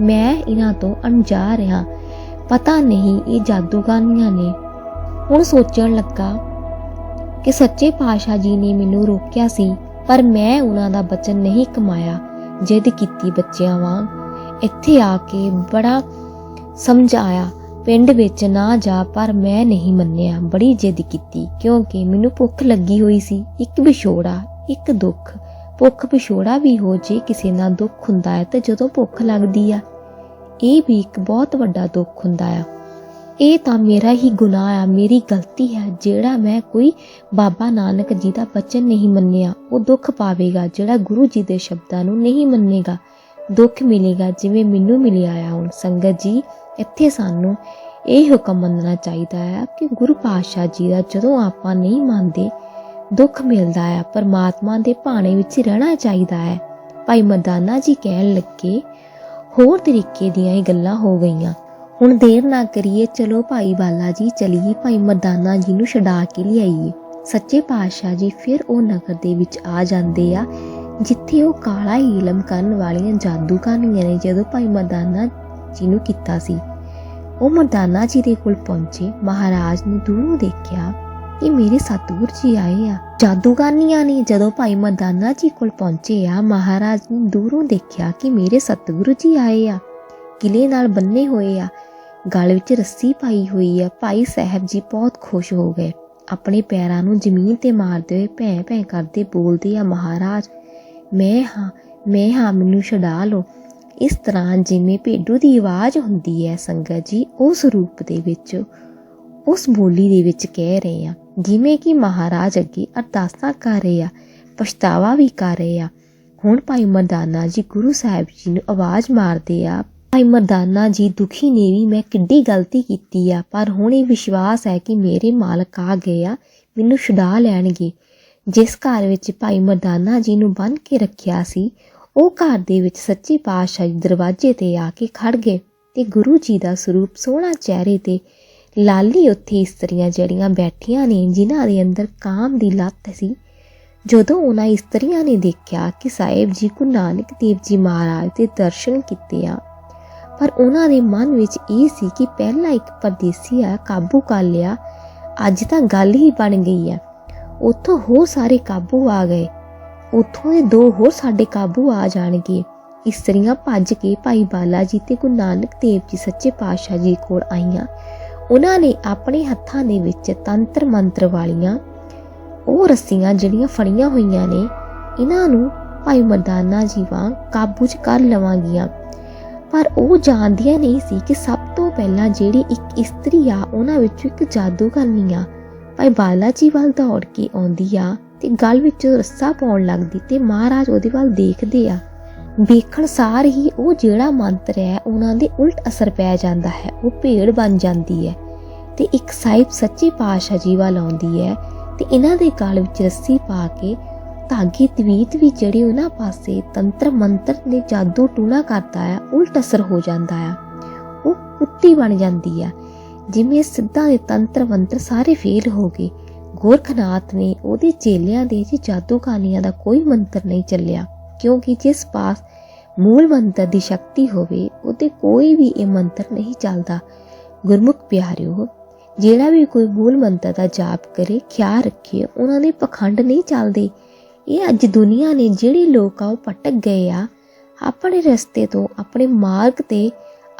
ਮੈਂ ਇਹਨਾਂ ਤੋਂ ਅਣਜਾ ਰਿਹਾ। ਪਤਾ ਨਹੀਂ ਇਹ ਜਾਦੂਗਰਨੀਆਂ ਨੇ ਹੁਣ ਸੋਚਣ ਲੱਗਾ ਕਿ ਸੱਚੇ ਪਾਤਸ਼ਾਹ ਜੀ ਨੇ ਮੈਨੂੰ ਰੋਕਿਆ ਸੀ, ਪਰ ਮੈਂ ਉਹਨਾਂ ਦਾ ਬਚਨ ਨਹੀਂ ਕਮਾਇਆ, ਜਿੱਦ ਕੀਤੀ ਬੱਚਿਆਂ ਵਾਂਗ। ਇੱਥੇ ਆ ਕੇ ਬੜਾ ਸਮਝ ਆਇਆ, ਪਿੰਡ ਵਿੱਚ ਨਾ ਜਾ, ਪਰ ਮੈਂ ਨਹੀਂ ਮੰਨਿਆ। ਬੜੀ ਜਿੱਦ ਕੀਤੀ, ਕਿਉਂਕਿ ਮੈਨੂੰ ਭੁੱਖ ਲੱਗੀ ਹੋਈ ਸੀ। ਇੱਕ ਵਿਛੋੜਾ, ਇੱਕ ਦੁੱਖ। ਭੁੱਖ ਵਿਛੋੜਾ ਵੀ ਹੋ ਜੇ ਕਿਸੇ ਨਾਲ ਦੁੱਖ ਹੁੰਦਾ ਹੈ, ਤੇ ਜਦੋਂ ਭੁੱਖ ਲੱਗਦੀ ਆ, ਇਹ ਵੀ ਇੱਕ ਬਹੁਤ ਵੱਡਾ ਦੁੱਖ ਹੁੰਦਾ ਆ। ਇਹ ਤਾਂ ਮੇਰਾ ਹੀ ਗੁਨਾਹ ਆ, ਮੇਰੀ ਗਲਤੀ ਹੈ, ਜਿਹੜਾ ਮੈਂ ਕੋਈ ਬਾਬਾ ਨਾਨਕ ਜੀ ਦਾ ਬਚਨ ਨਹੀਂ ਮੰਨਿਆ, ਉਹ ਦੁੱਖ ਪਾਵੇਗਾ, ਜਿਹੜਾ ਗੁਰੂ ਜੀ ਦੇ ਸ਼ਬਦਾਂ ਨੂੰ ਨਹੀਂ ਮੰਨੇਗਾ, ਦੁੱਖ ਮਿਲੇਗਾ, ਜਿਵੇਂ ਮੈਨੂੰ ਮਿਲਿਆ ਆ ਹੁਣ। ਸੰਗਤ ਜੀ, ਇੱਥੇ ਸਾਨੂੰ ਇਹ ਹੁਕਮ ਮੰਨਣਾ ਚਾਹੀਦਾ ਹੈ ਕਿ ਗੁਰੂ ਪਾਤਸ਼ਾਹ ਜੀ ਦਾ ਜਦੋਂ ਆਪਾਂ ਨਹੀਂ ਮੰਨਦੇ, ਦੁੱਖ ਮਿਲਦਾ ਹੈ ਪਰਮਾਤਮਾ ਦੇ ਭਾਣੇ ਵਿੱਚ ਰਹਿਣਾ ਚਾਹੀਦਾ ਹੈ ਭਾਈ ਮਰਦਾਨਾ ਜੀ ਕਹਿਣ ਲੱਗੇ, ਹੋਰ ਤਰੀਕੇ ਦੀਆਂ ਹੀ ਗੱਲਾਂ ਹੋ ਗਈਆਂ। ਹੁਣ ਦੇਰ ਨਾ ਕਰੀਏ, ਚਲੋ ਭਾਈ ਬਾਲਾ ਜੀ, ਚਲੀਏ ਭਾਈ ਮਰਦਾਨਾ ਜੀ ਨੂੰ ਛਡਾ ਕੇ ਲਿਆਈਏ। ਸੱਚੇ ਪਾਤਸ਼ਾਹ ਜੀ ਫਿਰ ਉਹ ਨਗਰ ਦੇ ਵਿੱਚ ਆ ਜਾਂਦੇ ਆ, ਜਿੱਥੇ ਉਹ ਕਾਲਾ ਇਲਮ ਕਰਨ ਵਾਲੀਆਂ ਜਾਦੂਗਰਨੀਆਂ ਨੇ ਜਦੋਂ ਭਾਈ ਮਰਦਾਨਾ ਜੀ ਨੂੰ ਕੀਤਾ ਸੀ। ਉਹ ਮਰਦਾਨਾ ਜੀ ਦੇ ਕੋਲ ਪਹੁੰਚੇ, ਮਹਾਰਾਜ ਨੇ ਦੂਰੋਂ ਦੇਖਿਆ ਕਿ ਮੇਰੇ ਸਤਿਗੁਰ ਜੀ ਆਏ ਆ। ਜਾਦੂਗਰਨੀਆਂ ਨੇ ਜਦੋਂ ਭਾਈ ਮਰਦਾਨਾ ਜੀ ਕੋਲ ਪਹੁੰਚੇ ਆ, ਮਹਾਰਾਜ ਨੇ ਦੂਰੋਂ ਦੇਖਿਆ ਕਿ ਮੇਰੇ ਸਤਿਗੁਰੂ ਜੀ ਆਏ ਆ। ਕਿਲੇ ਨਾਲ ਬੰਨੇ ਹੋਏ ਆ। ਗਲ ਵਿੱਚ ਰੱਸੀ ਪਾਈ ਹੋਈ ਆ, ਭਾਈ ਸਾਹਿਬ ਜੀ ਬਹੁਤ ਖੁਸ਼ ਹੋ ਗਏ। ਆਪਣੇ ਪੈਰਾਂ ਨੂੰ ਜ਼ਮੀਨ ਤੇ ਮਾਰਦੇ ਹੋਏ ਭੈਂ ਭੈਂ ਕਰਦੇ ਬੋਲਦੇ ਆ, ਮਹਾਰਾਜ, ਮੈਂ ਹਾਂ ਮੈਂ ਹਾਂ, ਮੈਨੂੰ ਛਡਾ ਲਓ। ਇਸ ਤਰ੍ਹਾਂ ਜਿਵੇਂ ਭੇਡੂ ਦੀ ਆਵਾਜ਼ ਹੁੰਦੀ ਹੈ ਸੰਗਤ ਜੀ, ਉਸ ਰੂਪ ਦੇ ਵਿੱਚ, ਉਸ ਬੋਲੀ ਦੇ ਵਿੱਚ ਕਹਿ ਰਹੇ ਆ। ਜਿਵੇਂ ਕਿ ਮਹਾਰਾਜ ਅੱਗੇ ਅਰਦਾਸਾਂ ਕਰ ਰਹੇ ਆ, ਪਛਤਾਵਾ ਵੀ ਕਰ ਰਹੇ ਆ। ਹੁਣ ਭਾਈ ਮਰਦਾਨਾ ਜੀ ਗੁਰੂ ਸਾਹਿਬ ਜੀ ਨੂੰ ਆਵਾਜ਼ ਮਾਰਦੇ ਆ ਭਾਈ ਮਰਦਾਨਾ ਜੀ, ਦੁਖੀ ਨੇ ਵੀ ਮੈਂ ਕਿੱਡੀ ਗਲਤੀ ਕੀਤੀ ਆ, ਪਰ ਹੁਣ ਇਹ ਵਿਸ਼ਵਾਸ ਹੈ ਕਿ ਮੇਰੇ ਮਾਲਕ ਆ ਗਏ ਆ, ਮੈਨੂੰ ਛੁਡਾ ਲੈਣਗੇ। ਜਿਸ ਘਰ ਵਿੱਚ ਭਾਈ ਮਰਦਾਨਾ ਜੀ ਨੂੰ ਬੰਨ ਕੇ ਰੱਖਿਆ ਸੀ, ਉਹ ਘਰ ਦੇ ਵਿੱਚ ਸੱਚੇ ਪਾਤਸ਼ਾਹ ਜੀ ਦਰਵਾਜ਼ੇ ਤੇ ਆ ਕੇ ਖੜ ਗਏ ਤੇ ਗੁਰੂ ਜੀ ਦਾ ਸਰੂਪ ਸੋਹਣਾ ਚਿਹਰੇ ਤੇ ਲਾਲੀ ਉੱਥੇ ਇਸਤਰੀਆਂ ਜਿਹੜੀਆਂ ਬੈਠੀਆਂ ਨੇ, ਜਿਨ੍ਹਾਂ ਦੇ ਅੰਦਰ ਕਾਮ ਦੀ ਲੱਤ ਸੀ, ਜਦੋਂ ਉਹਨਾਂ ਇਸਤਰੀਆਂ ਨੇ ਦੇਖਿਆ ਕਿ ਸਾਹਿਬ ਜੀ ਗੁਰੂ ਨਾਨਕ ਦੇਵ ਜੀ ਮਹਾਰਾਜ ਦੇ ਦਰਸ਼ਨ ਕੀਤੇ ਆ ਪਰ ਉਹਨਾਂ ਦੇ ਮਨ ਵਿੱਚ ਇਹ ਸੀ ਕਿ ਪਹਿਲਾਂ ਇੱਕ ਪਰਦੇਸੀ ਆ, ਕਾਬੂ ਕਰ ਲਿਆ, ਅੱਜ ਤਾਂ ਗੱਲ ਹੀ ਬਣ ਗਈ ਆ। ਉੱਥੋਂ ਹੋਰ ਸਾਰੇ ਕਾਬੂ ਆ ਗਏ। ਉੱਥੋਂ ਦੇ ਦੋ ਹੋਰ ਸਾਡੇ ਕਾਬੂ ਆ ਜਾਣਗੇ। ਇਸਤਰੀਆਂ ਭੱਜ ਕੇ ਭਾਈ ਬਾਲਾ ਜੀ ਤੇ ਗੁਰੂ ਨਾਨਕ ਦੇਵ ਜੀ ਸੱਚੇ ਪਾਤਸ਼ਾਹ ਜੀ ਕੋਲ ਆਈਆਂ। ਉਹਨਾਂ ਨੇ ਆਪਣੇ ਹੱਥਾਂ ਦੇ ਵਿੱਚ ਤੰਤਰ ਮੰਤਰ ਵਾਲੀਆਂ ਉਹ ਰੱਸੀਆਂ ਜਿਹੜੀਆਂ ਫੜੀਆਂ ਹੋਈਆਂ ਨੇ, ਇਹਨਾਂ ਨੂੰ ਭਾਈ ਮਰਦਾਨਾ ਜੀ ਵਾਂਗ ਕਾਬੂ 'ਚ ਕਰ ਲਵਾਂਗੀਆਂ। ਪਰ ਉਹ ਜਾਣਦੀਆਂ ਨਹੀਂ ਸੀ ਕਿ ਸਭ ਤੋਂ ਪਹਿਲਾਂ ਜਿਹੜੀ ਇੱਕ ਇਸਤਰੀ ਆ, ਉਹਨਾਂ ਵਿੱਚੋਂ ਇੱਕ ਜਾਦੂਗਰਨੀ ਆ। ਭਾਈ ਬਾਲਾ ਜੀ ਵੱਲ ਦੌੜ ਕੇ ਆਉਂਦੀ ਆ ਤੇ ਗਲ ਵਿੱਚ ਰੱਸਾ ਪਾਉਣ ਲੱਗਦੀ ਤੇ ਮਹਾਰਾਜ ਉਹਦੇ ਵੱਲ ਦੇਖਦੇ ਆ। ਵੇਖਣ ਸਾਰ ਹੀ ਉਹ ਜਿਹੜਾ ਮੰਤਰ ਹੈ, ਉਹਨਾਂ ਦੇ ਉਲਟ ਅਸਰ ਪੈ ਜਾਂਦਾ ਹੈ, ਉਹ ਭੇੜ ਬਣ ਜਾਂਦੀ ਹੈ। ਤੇ ਇੱਕ ਸਾਹਿਬ ਸੱਚੇ ਪਾਤਸ਼ਾਹ ਜੀ ਵੱਲ ਆਉਂਦੀ ਹੈ ਤੇ ਇਹਨਾਂ ਦੇ ਗਲ ਵਿੱਚ ਰੱਸੀ ਪਾ ਕੇ ਧਾਗੇ ਤਵੀਤ ਵੀ ਜਿਹੜੇ ਉਹਨਾਂ ਪਾਸੇ ਤੰਤਰ ਮੰਤਰ ਨੇ ਜਾਦੂ ਟੂਣਾ ਕਰਦਾ ਆ, ਉਲਟ ਅਸਰ ਹੋ ਜਾਂਦਾ ਆ। ਉਹ ਕੁੱਤੀ ਬਣ ਜਾਂਦੀ ਆ, ਜਿਵੇਂ ਸਿੱਧਾ ਦੇ ਤੰਤਰ ਮੰਤਰ ਸਾਰੇ ਫੇਲ ਹੋ ਗਏ। ਗੋਰਖਨਾਥ ਨੇ ਉਹਦੇ ਚੇਲਿਆਂ ਦੇ ਜੀ ਜਾਦੂ ਕਹਾਣੀਆਂ ਦਾ ਕੋਈ ਮੰਤਰ ਨਹੀਂ ਚੱਲਿਆ, ਕਿਉਂਕਿ ਜਿਸ ਪਾਸ ਮੂਲ ਮੰਤਰ ਦੀ ਸ਼ਕਤੀ ਹੋਵੇ, ਉਹਦੇ ਕੋਈ ਵੀ ਇਹ ਮੰਤਰ ਨਹੀਂ ਚੱਲਦਾ। ਗੁਰਮੁਖ ਪਿਆਰਿਓ, ਜਿਹੜਾ ਵੀ ਕੋਈ ਮੂਲ ਮੰਤਰ ਦਾ ਜਾਪ ਕਰੇ, ਖਿਆਲ ਰੱਖੇ, ਉਹਨਾਂ ਦੇ ਪਖੰਡ ਨਹੀਂ ਚੱਲਦੇ। ਇਹ ਅੱਜ ਦੁਨੀਆ ਨੇ ਜਿਹੜੇ ਲੋਕ ਆ, ਉਹ ਭਟਕ ਗਏ ਆ, ਆਪਣੇ ਰਸਤੇ ਤੋਂ, ਆਪਣੇ ਮਾਰਗ ਤੇ,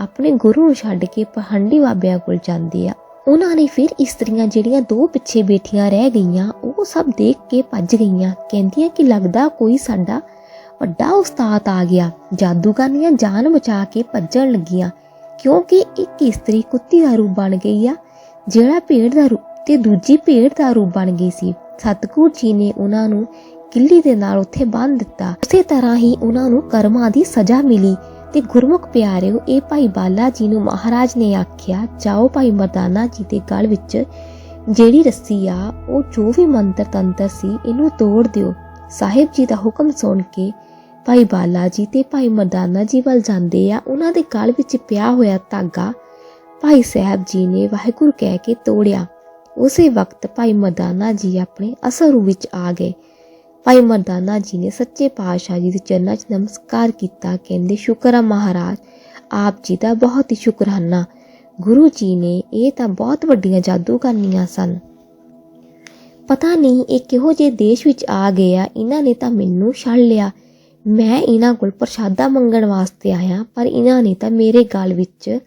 ਆਪਣੇ ਗੁਰੂ ਨੂੰ ਛੱਡ ਕੇ ਪਹੰਡੀ ਬਾਬਿਆਂ ਕੋਲ ਜਾਂਦੇ ਆ। ਉਹਨਾਂ ਨੇ ਫਿਰ ਇਸਤਰੀਆਂ ਜਿਹੜੀਆਂ ਦੋ ਪਿੱਛੇ ਬੈਠੀਆਂ ਰਹਿ ਗਈਆਂ, ਉਹ ਸਭ ਦੇਖ ਕੇ ਭੱਜ ਗਈਆਂ, ਕਹਿੰਦੀਆਂ ਕਿ ਲੱਗਦਾ ਕੋਈ ਸਾਡਾ ਵੱਡਾ ਉਸਤਾਦ ਆ ਗਿਆ, ਜਾਦੂਗਰਨੀਆਂ ਜਾਨ ਬਚਾ ਕੇ ਭੱਜਣ ਲੱਗੀਆਂ, ਕਿਉਂਕਿ ਇੱਕ ਇਸਤਰੀ ਕੁੱਤੀ ਦਾ ਰੂਪ ਬਣ ਗਈ ਆ, ਜਿਹੜਾ ਭੇਡ ਦਾ ਰੂਪ ਤੇ ਦੂਜੀ ਭੇਡ ਦਾ ਰੂਪ ਬਣ ਗਈ ਸੀ। ਸਤਗੁਰ ਜੀ ਨੇ ਉਹਨਾਂ ਨੂੰ ਕਿੱਲੀ ਦੇ ਨਾਲ ਉੱਥੇ ਬੰਨ ਦਿੱਤਾ। ਉਸੇ ਤਰ੍ਹਾਂ ਹੀ ਉਹਨਾਂ ਨੂੰ ਕਰਮਾਂ ਦੀ ਸਜ਼ਾ ਮਿਲੀ ਤੇ ਗੁਰਮੁਖ ਪਿਆਰਿਓ, ਇਹ ਭਾਈ ਬਾਲਾ ਜੀ ਨੂੰ ਮਹਾਰਾਜ ਨੇ ਆਖਿਆ, ਜਾਓ ਭਾਈ ਮਰਦਾਨਾ ਜੀ ਦੇ ਗਲ ਵਿੱਚ ਜਿਹੜੀ ਰੱਸੀ ਆ, ਉਹ ਜੋ ਵੀ ਮੰਤਰ ਤੰਤਰ ਸੀ, ਇਹਨੂੰ ਤੋੜ ਦਿਓ। ਸਾਹਿਬ ਜੀ ਦਾ ਹੁਕਮ ਸੁਣ ਕੇ ਭਾਈ ਬਾਲਾ ਜੀ ਤੇ ਭਾਈ ਮਰਦਾਨਾ ਜੀ ਵੱਲ ਜਾਂਦੇ ਆ। ਉਹਨਾਂ ਦੇ ਗਲ ਵਿੱਚ ਪਿਆ ਹੋਇਆ ਧਾਗਾ ਭਾਈ ਸਾਹਿਬ ਜੀ ਨੇ ਵਾਹਿਗੁਰੂ ਕਹਿ ਕੇ ਤੋੜਿਆ। ਉਸੇ ਵਕਤ ਭਾਈ ਮਰਦਾਨਾ ਜੀ ਆਪਣੇ ਅਸਲ ਰੂਪ ਵਿੱਚ ਆ ਗਏ। ਭਾਈ ਮਰਦਾਨਾ ਜੀ ਨੇ ਸੱਚੇ ਪਾਤਸ਼ਾਹ ਜੀ ਦੇ ਚਰਨਾਂ 'ਚ ਨਮਸਕਾਰ ਕੀਤਾ, ਕਹਿੰਦੇ, ਸ਼ੁਕਰ ਆ ਮਹਾਰਾਜ, ਆਪ ਜੀ ਦਾ ਬਹੁਤ ਹੀ ਸ਼ੁਕਰਾਨਾ ਗੁਰੂ ਜੀ ਨੇ ਇਹ ਤਾਂ ਬਹੁਤ ਵੱਡੀਆਂ ਜਾਦੂ ਕਰਨੀਆਂ ਸਨ। ਪਤਾ ਨਹੀਂ ਇਹ ਕਿਹੋ ਜਿਹੇ ਦੇਸ਼ ਵਿੱਚ ਆ ਗਏ ਆ, ਇਹਨਾਂ ਨੇ ਤਾਂ ਮੈਨੂੰ ਛੱਡ ਲਿਆ। ਮੈਂ ਇਹਨਾਂ ਕੋਲ ਪ੍ਰਸ਼ਾਦਾ ਮੰਗਣ ਵਾਸਤੇ ਆਇਆ, ਪਰ ਇਹਨਾਂ ਨੇ ਤਾਂ ਮੇਰੇ ਗਲ ਵਿੱਚ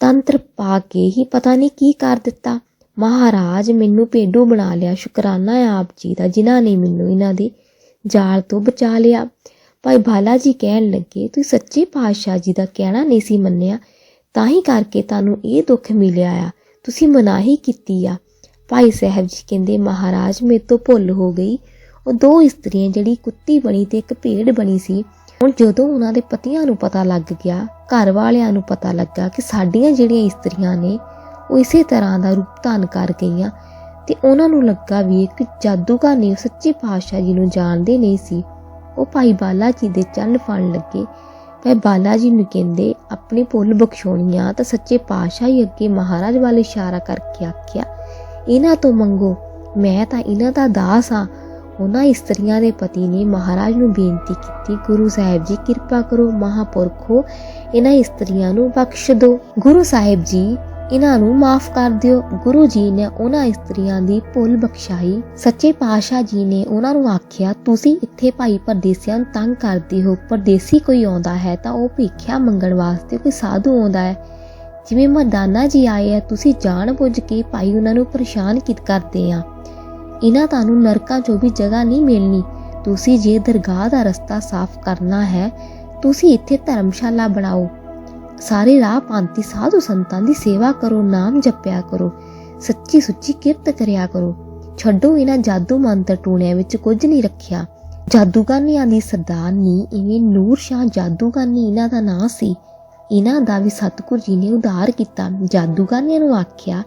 ਤੰਤਰ ਪਾ ਕੇ ਹੀ ਪਤਾ ਨਹੀਂ ਕੀ ਕਰ ਦਿੱਤਾ। ਮਹਾਰਾਜ ਮੈਨੂੰ ਭੇਡੂ ਬਣਾ ਲਿਆ, ਸ਼ੁਕਰਾਨਾ ਹੈ ਆਪ ਜੀ ਦਾ, ਜਿਨ੍ਹਾਂ ਨੇ ਮੈਨੂੰ ਇਹਨਾਂ ਦੇ ਜਾਲ ਤੋਂ ਬਚਾ ਲਿਆ। ਭਾਈ ਬਾਲਾ ਜੀ ਕਹਿਣ ਲੱਗੇ, ਤੁਸੀਂ ਸੱਚੇ ਪਾਤਸ਼ਾਹ ਜੀ ਦਾ ਕਹਿਣਾ ਨਹੀਂ ਸੀ ਮੰਨਿਆ, ਤਾਂ ਹੀ ਕਰਕੇ ਤੁਹਾਨੂੰ ਇਹ ਦੁੱਖ ਮਿਲਿਆ ਆ। ਤੁਸੀਂ ਮਨਾਹੀ ਕੀਤੀ ਆ। ਭਾਈ ਸਾਹਿਬ ਜੀ ਕਹਿੰਦੇ, ਮਹਾਰਾਜ, ਮੇਰੇ ਤੋਂ ਭੁੱਲ ਹੋ ਗਈ। ਉਹ ਦੋ ਇਸਤਰੀਆਂ, ਜਿਹੜੀ ਕੁੱਤੀ ਬਣੀ ਤੇ ਇੱਕ ਭੇਡ ਬਣੀ ਸੀ, ਹੁਣ ਜਦੋਂ ਉਹਨਾਂ ਦੇ ਪਤੀਆਂ ਨੂੰ ਪਤਾ ਲੱਗ ਗਿਆ, ਘਰ ਵਾਲਿਆਂ ਨੂੰ ਪਤਾ ਲੱਗਾ ਕਿ ਸਾਡੀਆਂ ਜਿਹੜੀਆਂ ਇਸਤਰੀਆਂ ਨੇ ਉਹ ਇਸੇ ਤਰ੍ਹਾਂ ਦਾ ਰੂਪ ਧਾਰਨ ਕਰ ਗਈਆਂ ਤੇ ਉਹਨਾਂ ਨੂੰ ਲੱਗਾ ਵੀ ਇੱਕ ਜਾਦੂਗਰ ਨੇ ਸੱਚੇ ਪਾਤਸ਼ਾਹ ਜੀ ਨੂੰ ਜਾਣਦੇ ਨਹੀਂ ਸੀ। ਉਹ ਭਾਈ ਬਾਲਾ ਜੀ ਦੇ ਚੰਨ ਫੜਨ ਲੱਗੇ। ਭਾਈ ਬਾਲਾ ਜੀ ਨੂੰ ਕਹਿੰਦੇ, ਆਪਣੀ ਭੁੱਲ ਬਖਸ਼ੋਣੀਆਂ ਤਾਂ ਸੱਚੇ ਪਾਤਸ਼ਾਹ ਹੀ ਅੱਗੇ ਮਹਾਰਾਜ ਵੱਲ ਇਸ਼ਾਰਾ ਕਰਕੇ ਆਖਿਆ, ਇਹਨਾਂ ਤੋਂ ਮੰਗੋ, ਮੈਂ ਤਾਂ ਇਹਨਾਂ ਦਾ ਦਾਸ ਹਾਂ। ਉਹਨਾਂ ਇਸਤਰੀਆਂ ਦੇ ਪਤੀ ਨੇ ਮਹਾਰਾਜ ਨੂੰ ਬੇਨਤੀ ਕੀਤੀ, ਗੁਰੂ ਸਾਹਿਬ ਜੀ, ਕਿਰਪਾ ਕਰੋ ਮਹਾਪੁਰਖੋ, ਇਹਨਾਂ ਇਸਤਰੀਆਂ ਨੂੰ ਬਖਸ਼ ਦਿਓ। ਗੁਰੂ ਸਾਹਿਬ ਜੀ ਇਹਨਾਂ ਨੂੰ ਮਾਫ ਕਰ ਦਿਓ। ਗੁਰੂ ਜੀ ਨੇ ਉਹਨਾਂ ਇਸਤਰੀਆਂ ਦੀ ਭੁੱਲ ਬਖਸ਼ਾਈ। ਸੱਚੇ ਪਾਤਸ਼ਾਹ ਜੀ ਨੇ ਉਹਨਾਂ ਨੂੰ ਆਖਿਆ, ਤੁਸੀਂ ਇੱਥੇ ਭਾਈ ਪਰਦੇਸੀਆਂ ਨੂੰ ਤੰਗ ਕਰਦੇ ਹੋ। ਪਰਦੇਸੀ ਕੋਈ ਆਉਂਦਾ ਹੈ ਤਾਂ ਉਹ ਭਿੱਖਿਆ ਮੰਗਣ ਵਾਸਤੇ ਕੋਈ ਸਾਧੂ ਆਉਂਦਾ ਹੈ। ਜਿਵੇਂ ਮਰਦਾਨਾ ਜੀ ਆਏ ਆ, ਤੁਸੀਂ ਜਾਣ ਬੁੱਝ ਕੇ ਭਾਈ ਉਹਨਾਂ ਨੂੰ ਪਰੇਸ਼ਾਨ ਕਿਤ ਕਰਦੇ ਆ? ਇਹਨਾਂ ਤੁਹਾਨੂੰ ਨਰਕਾਂ 'ਚੋਂ ਵੀ ਜਗ੍ਹਾ ਨਹੀਂ ਮਿਲਣੀ। ਤੁਸੀਂ ਜੇ ਦਰਗਾਹ ਦਾ ਰਸਤਾ ਸਾਫ਼ ਕਰਨਾ ਹੈ, ਤੁਸੀਂ ਇੱਥੇ ਧਰਮਸ਼ਾਲਾ ਬਣਾਓ। ਸਾਰੇ ਰਾਹ ਪਾਂਤੀ ਸਾਧੂ ਸੰਤਾਂ ਦੀ ਸੇਵਾ ਕਰੋ, ਨਾਮ ਜਪਿਆ ਕਰੋ, ਸੱਚੀ ਸੁੱਚੀ ਕਿਰਤ ਕਰਿਆ ਕਰੋ। ਛੱਡੋ ਇਹਨਾਂ ਜਾਦੂ ਮੰਤਰ ਟੂਣਿਆਂ ਵਿੱਚ ਕੁਝ ਨਹੀਂ ਰੱਖਿਆ। ਜਾਦੂਗਰਨੀਆਂ ਦੀ ਸਰਦਾਰਨੀ ਇਵੇਂ ਨੂਰ ਸ਼ਾਹ ਜਾਦੂਗਰਨੀ ਇਹਨਾਂ ਦਾ ਨਾਂ ਸੀ। ਇਹਨਾਂ ਦਾ ਵੀ ਸਤਿਗੁਰ ਜੀ ਨੇ ਉਧਾਰ ਕੀਤਾ। ਜਾਦੂਗਰਨੀਆਂ ਨੂੰ ਆਖਿਆ,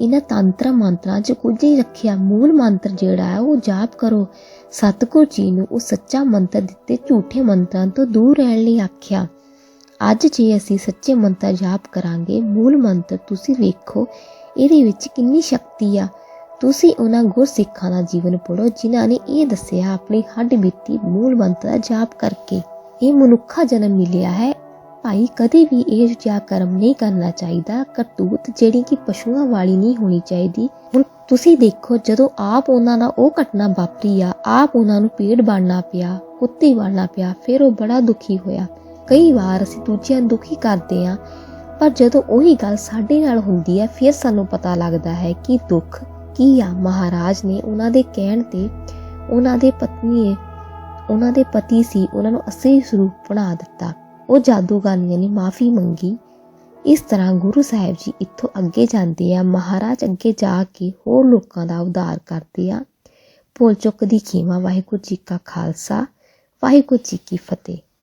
ਇਹਨਾਂ ਤੰਤਰ ਮੰਤਰਾਂ 'ਚ ਕੁਝ ਨਹੀਂ ਰੱਖਿਆ। ਮੂਲ ਮੰਤਰ ਜਿਹੜਾ ਹੈ ਉਹ ਜਾਪ ਕਰੋ। ਸਤਿਗੁਰ ਜੀ ਨੂੰ ਉਹ ਸੱਚਾ ਮੰਤਰ ਦਿੱਤੇ ਝੂਠੇ ਮੰਤਰਾਂ ਤੋਂ ਦੂਰ ਰਹਿਣ ਲਈ ਆਖਿਆ। ਅੱਜ ਜੇ ਅਸੀਂ ਸੱਚੇ ਮੰਤਰ ਜਾਪ ਕਰਾਂਗੇ, ਮੂਲ ਮੰਤਰ ਤੁਸੀਂ ਵੇਖੋ, ਇਹਦੇ ਵਿੱਚ ਕਿੰਨੀ ਸ਼ਕਤੀ ਆ। ਤੁਸੀਂ ਉਹਨਾਂ ਗੁਰਸਿੱਖਾਂ ਦਾ ਜੀਵਨ ਪੜੋ ਜਿਨ੍ਹਾਂ ਨੇ ਇਹ ਦੱਸਿਆ, ਆਪਣੀ ਹੱਡ ਬੀਤੀ ਮੂਲ ਮੰਤਰ ਦਾ ਜਾਪ ਕਰਕੇ। ਇਹ ਮਨੁੱਖਾ ਜਨਮ ਮਿਲਿਆ ਹੈ। ਭਾਈ, ਕਦੇ ਵੀ ਇਹ ਜਿਹਾ ਕਰਮ ਨਹੀਂ ਕਰਨਾ ਚਾਹੀਦਾ। ਕਰਤੂਤ ਜਿਹੜੀ ਕਿ ਪਸ਼ੂਆਂ ਵਾਲੀ ਨਹੀਂ ਹੋਣੀ ਚਾਹੀਦੀ। ਹੁਣ ਤੁਸੀਂ ਦੇਖੋ, ਜਦੋਂ ਆਪ ਉਹਨਾਂ ਨਾਲ ਉਹ ਘਟਨਾ ਵਾਪਰੀ ਆ, ਆਪ ਉਹਨਾਂ ਨੂੰ ਪੇੜ ਬਣਨਾ ਪਿਆ, ਕੁੱਤੀ ਬਣਨਾ ਪਿਆ, ਫਿਰ ਉਹ ਬੜਾ ਦੁਖੀ ਹੋਇਆ। ਕਈ ਵਾਰ ਅਸੀਂ ਦੂਜਿਆਂ ਨੂੰ ਦੁਖੀ ਕਰਦੇ ਆ ਪਰ ਜਦੋਂ ਉਹੀ ਗੱਲ ਸਾਡੇ ਨਾਲ ਹੁੰਦੀ ਹੈ, ਫਿਰ ਸਾਨੂੰ ਪਤਾ ਲੱਗਦਾ ਹੈ ਕਿ ਦੁੱਖ ਕੀ ਆ। ਮਹਾਰਾਜ ਨੇ ਉਹਨਾਂ ਦੇ ਕਹਿਣ ਤੇ ਉਹਨਾਂ ਦੇ ਪਤਨੀ, ਉਹਨਾਂ ਦੇ ਪਤੀ ਸੀ, ਉਹਨਾਂ ਨੂੰ ਅਸਲੀ ਸਰੂਪ ਬਣਾ ਦਿੱਤਾ। ਉਹ ਜਾਦੂਗਰਨੀਆਂ ਨੇ ਮਾਫੀ ਮੰਗੀ। ਇਸ ਤਰ੍ਹਾਂ ਗੁਰੂ ਸਾਹਿਬ ਜੀ ਇੱਥੋਂ ਅੱਗੇ ਜਾਂਦੇ ਆ। ਮਹਾਰਾਜ ਅੱਗੇ ਜਾ ਕੇ ਹੋਰ ਲੋਕਾਂ ਦਾ ਉਧਾਰ ਕਰਦੇ ਆ। ਭੁੱਲ ਚੁੱਕ ਦੀ ਖੀਮਾ, ਵਾਹਿਗੁਰੂ ਜੀ ਕਾ ਖਾਲਸਾ, ਵਾਹਿਗੁਰੂ ਜੀ ਕੀ ਫਤਿਹ।